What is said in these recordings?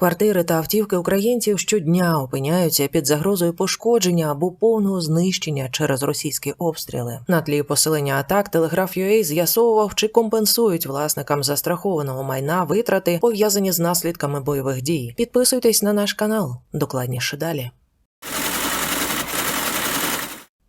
Квартири та автівки українців щодня опиняються під загрозою пошкодження або повного знищення через російські обстріли. На тлі посилення атак телеграф UA з'ясовував, чи компенсують власникам застрахованого майна витрати, пов'язані з наслідками бойових дій. Підписуйтесь на наш канал. Докладніше далі.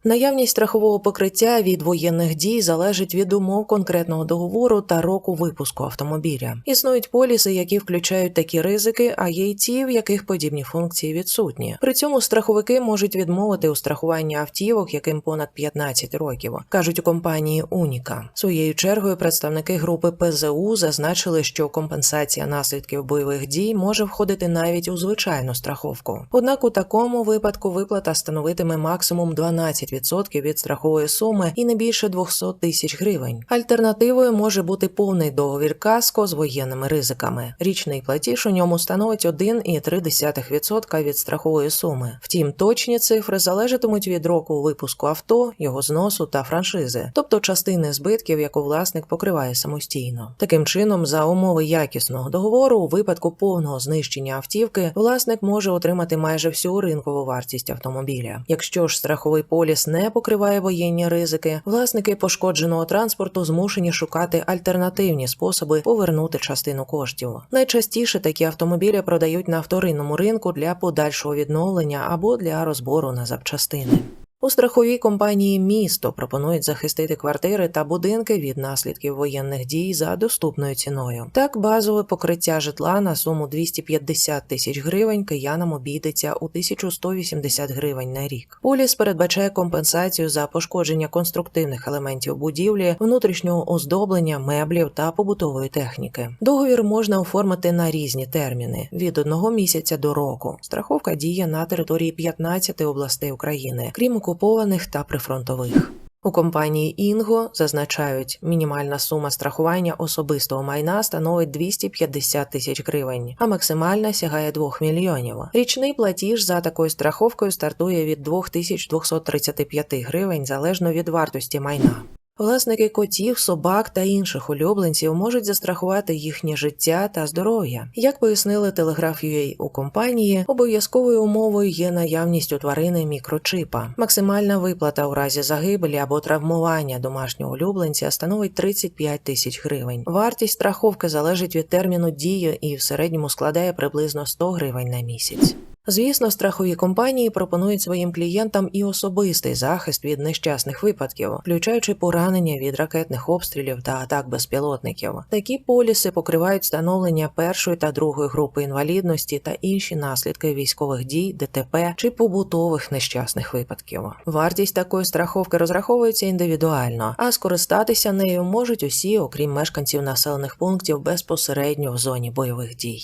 Наявність страхового покриття від воєнних дій залежить від умов конкретного договору та року випуску автомобіля. Існують поліси, які включають такі ризики, а є й ті, в яких подібні функції відсутні. При цьому страховики можуть відмовити у страхуванні автівок, яким понад 15 років, кажуть у компанії Уніка. Своєю чергою представники групи ПЗУ зазначили, що компенсація наслідків бойових дій може входити навіть у звичайну страховку. Однак у такому випадку виплата становитиме максимум 12 10% від страхової суми і не більше 200 тисяч гривень. Альтернативою може бути повний договір каско з воєнними ризиками. Річний платіж у ньому становить 1,3% від страхової суми. Втім, точні цифри залежатимуть від року випуску авто, його зносу та франшизи, тобто частини збитків, яку власник покриває самостійно. Таким чином, за умови якісного договору, у випадку повного знищення автівки, власник може отримати майже всю ринкову вартість автомобіля. Якщо ж страховий поліс не покриває воєнні ризики, власники пошкодженого транспорту змушені шукати альтернативні способи повернути частину коштів. Найчастіше такі автомобілі продають на вторинному ринку для подальшого відновлення або для розбору на запчастини. У страховій компанії місто пропонують захистити квартири та будинки від наслідків воєнних дій за доступною ціною. Так, базове покриття житла на суму 250 тисяч гривень киянам обійдеться у 1180 гривень на рік. Поліс передбачає компенсацію за пошкодження конструктивних елементів будівлі, внутрішнього оздоблення, меблів та побутової техніки. Договір можна оформити на різні терміни від одного місяця до року. Страховка діє на території 15 областей України, крім окупованих та прифронтових. У компанії Інго зазначають, мінімальна сума страхування особистого майна становить 250 тисяч гривень, а максимальна сягає 2 мільйонів. Річний платіж за такою страховкою стартує від 2235 гривень залежно від вартості майна. Власники котів, собак та інших улюбленців можуть застрахувати їхнє життя та здоров'я. Як пояснили телеграф UA у компанії, обов'язковою умовою є наявність у тварини мікрочипа. Максимальна виплата у разі загибелі або травмування домашнього улюбленця становить 35 тисяч гривень. Вартість страховки залежить від терміну дії і в середньому складає приблизно 100 гривень на місяць. Звісно, страхові компанії пропонують своїм клієнтам і особистий захист від нещасних випадків, включаючи поранення від ракетних обстрілів та атак безпілотників. Такі поліси покривають встановлення першої та другої групи інвалідності та інші наслідки військових дій, ДТП чи побутових нещасних випадків. Вартість такої страховки розраховується індивідуально, а скористатися нею можуть усі, окрім мешканців населених пунктів, безпосередньо в зоні бойових дій.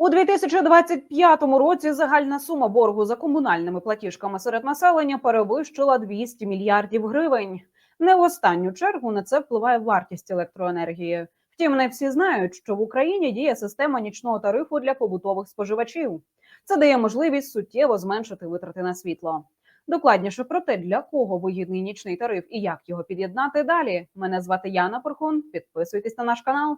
У 2025 році загальна сума боргу за комунальними платіжками серед населення перевищила 200 мільярдів гривень. Не в останню чергу на це впливає вартість електроенергії. Втім, не всі знають, що в Україні діє система нічного тарифу для побутових споживачів. Це дає можливість суттєво зменшити витрати на світло. Докладніше про те, для кого вигідний нічний тариф і як його під'єднати далі. Мене звати Яна Порхун. Підписуйтесь на наш канал.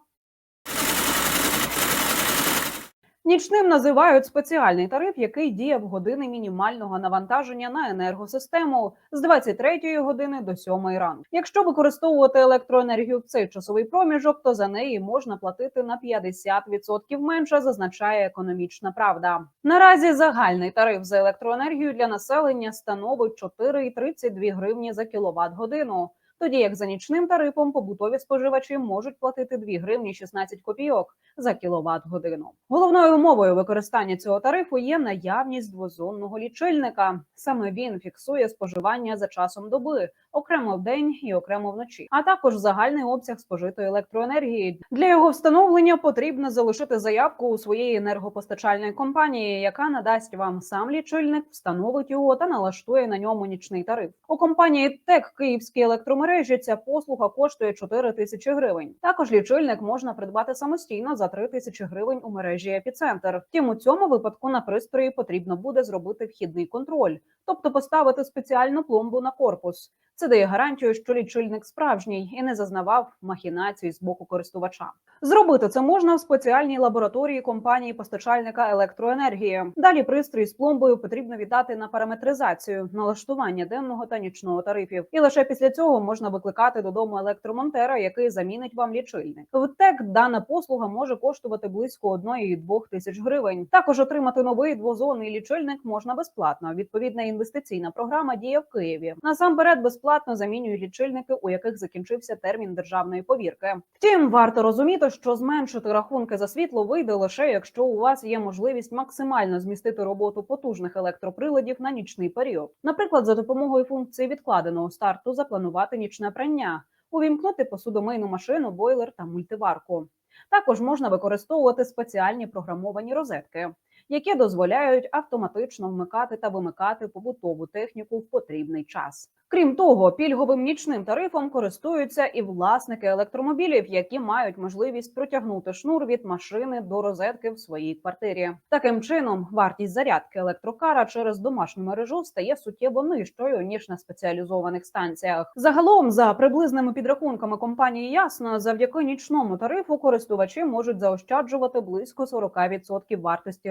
Нічним називають спеціальний тариф, який діє в години мінімального навантаження на енергосистему з 23 години до 7 ранку. Якщо використовувати електроенергію в цей часовий проміжок, то за неї можна платити на 50% менше, зазначає економічна правда. Наразі загальний тариф за електроенергію для населення становить 4,32 гривні за кіловат годину тоді як за нічним тарифом побутові споживачі можуть платити 2 гривні 16 копійок за кіловат годину. Головною умовою використання цього тарифу є наявність двозонного лічильника. Саме він фіксує споживання за часом доби, окремо в день і окремо вночі, а також загальний обсяг спожитої електроенергії. Для його встановлення потрібно залишити заявку у своєї енергопостачальної компанії, яка надасть вам сам лічильник, встановить його та налаштує на ньому нічний тариф. У компанії ТЕК Київські електромережі ця послуга коштує 4 тисячі гривень. Також лічильник можна придбати самостійно за 3 тисячі гривень у мережі епіцентр. Втім, у цьому випадку на пристрої потрібно буде зробити вхідний контроль, тобто поставити спеціальну пломбу на корпус. Це дає гарантію, що лічильник справжній і не зазнавав махінацій з боку користувача. Зробити це можна в спеціальній лабораторії компанії постачальника електроенергії. Далі пристрій з пломбою потрібно віддати на параметризацію, налаштування денного та нічного тарифів. І лише після цього можна викликати додому електромонтера, який замінить вам лічильник. В ТЕК дана послуга може коштувати близько 1-2 тисяч гривень. Також отримати новий двозонний лічильник можна безплатно. Відповідна інвестиційна програма діє в Києві. Насамперед безплатно замінюють лічильники, у яких закінчився термін державної повірки. Втім, варто розуміти, що зменшити рахунки за світло вийде лише якщо у вас є можливість максимально змістити роботу потужних електроприладів на нічний період. Наприклад, за допомогою функції відкладеного старту запланувати нічне прання, увімкнути посудомийну машину, бойлер та мультиварку. Також можна використовувати спеціальні програмовані розетки, які дозволяють автоматично вмикати та вимикати побутову техніку в потрібний час. Крім того, пільговим нічним тарифом користуються і власники електромобілів, які мають можливість протягнути шнур від машини до розетки в своїй квартирі. Таким чином, вартість зарядки електрокара через домашню мережу стає суттєво нижчою ніж на спеціалізованих станціях. Загалом, за приблизними підрахунками компанії Ясно, завдяки нічному тарифу користувачі можуть заощаджувати близько 40% вартості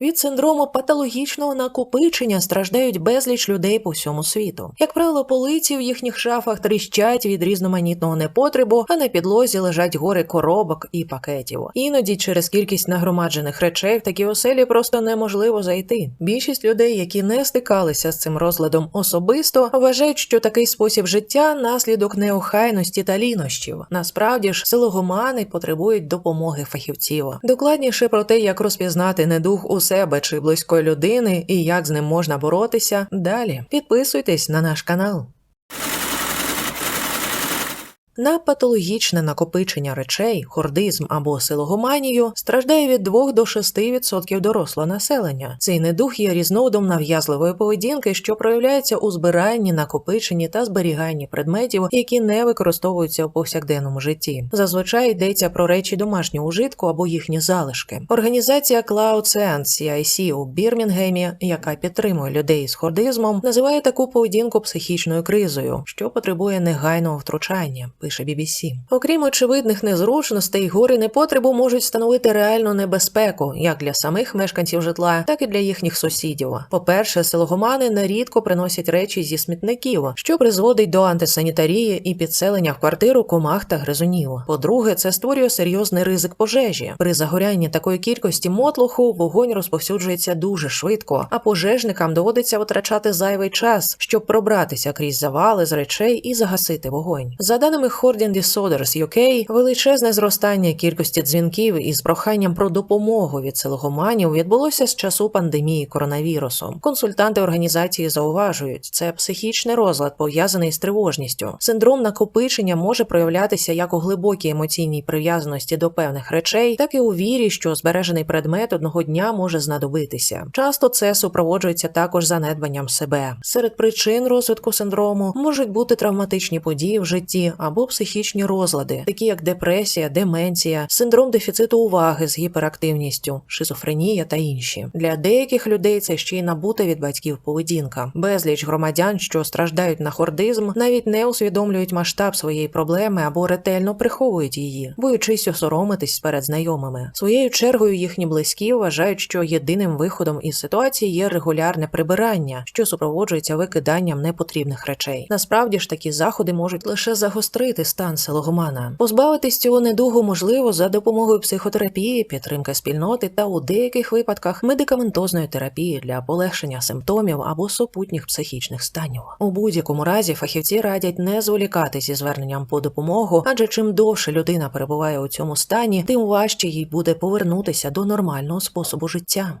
Від синдрому патологічного накопичення страждають безліч людей по всьому світу. Як правило, полиці в їхніх шафах тріщать від різноманітного непотребу, а на підлозі лежать гори коробок і пакетів. Іноді через кількість нагромаджених речей в такі оселі просто неможливо зайти. Більшість людей, які не стикалися з цим розладом особисто, вважають, що такий спосіб життя наслідок неохайності та лінощів. Насправді ж, силогомани потребують допомоги фахівців. Докладніше про те, як розпізнати недух у себе чи близької людини і як з ним можна боротися. Далі підписуйтесь на наш канал. На патологічне накопичення речей, хордизм або силогоманію страждає від 2 до 6% дорослого населення. Цей недух є різновидом нав'язливої поведінки, що проявляється у збиранні, накопиченні та зберіганні предметів, які не використовуються у повсякденному житті. Зазвичай йдеться про речі домашнього ужитку або їхні залишки. Організація Cloud Sense CIC у Бірмінгемі, яка підтримує людей з хордизмом, називає таку поведінку психічною кризою, що потребує негайного втручання пише BBC. Окрім очевидних незручностей, гори непотребу можуть становити реальну небезпеку як для самих мешканців житла, так і для їхніх сусідів. По-перше, силогомани нерідко приносять речі зі смітників, що призводить до антисанітарії і підселення в квартиру комах та гризунів. По-друге, це створює серйозний ризик пожежі. При загорянні такої кількості мотлуху вогонь розповсюджується дуже швидко, а пожежникам доводиться витрачати зайвий час, щоб пробратися крізь завали з речей і загасити вогонь. За даними Hoarding Disorders UK, величезне зростання кількості дзвінків із проханням про допомогу від силогоманів відбулося з часу пандемії коронавірусу. Консультанти організації зауважують, це психічний розлад пов'язаний з тривожністю. Синдром накопичення може проявлятися як у глибокій емоційній прив'язаності до певних речей, так і у вірі, що збережений предмет одного дня може знадобитися. Часто це супроводжується також занедбанням себе. Серед причин розвитку синдрому можуть бути травматичні події в житті або психічні розлади, такі як депресія, деменція, синдром дефіциту уваги з гіперактивністю, шизофренія та інші. Для деяких людей це ще й набута від батьків поведінка. Безліч громадян, що страждають на хордизм, навіть не усвідомлюють масштаб своєї проблеми або ретельно приховують її, боючись осоромитись перед знайомими. Своєю чергою їхні близькі вважають, що єдиним виходом із ситуації є регулярне прибирання, що супроводжується викиданням непотрібних речей. Насправді ж такі заходи можуть лише загострити стан силогомана. Позбавитись цього недугу можливо за допомогою психотерапії, підтримки спільноти та у деяких випадках медикаментозної терапії для полегшення симптомів або супутніх психічних станів. У будь-якому разі фахівці радять не зволікати зі зверненням по допомогу, адже чим довше людина перебуває у цьому стані, тим важче їй буде повернутися до нормального способу життя.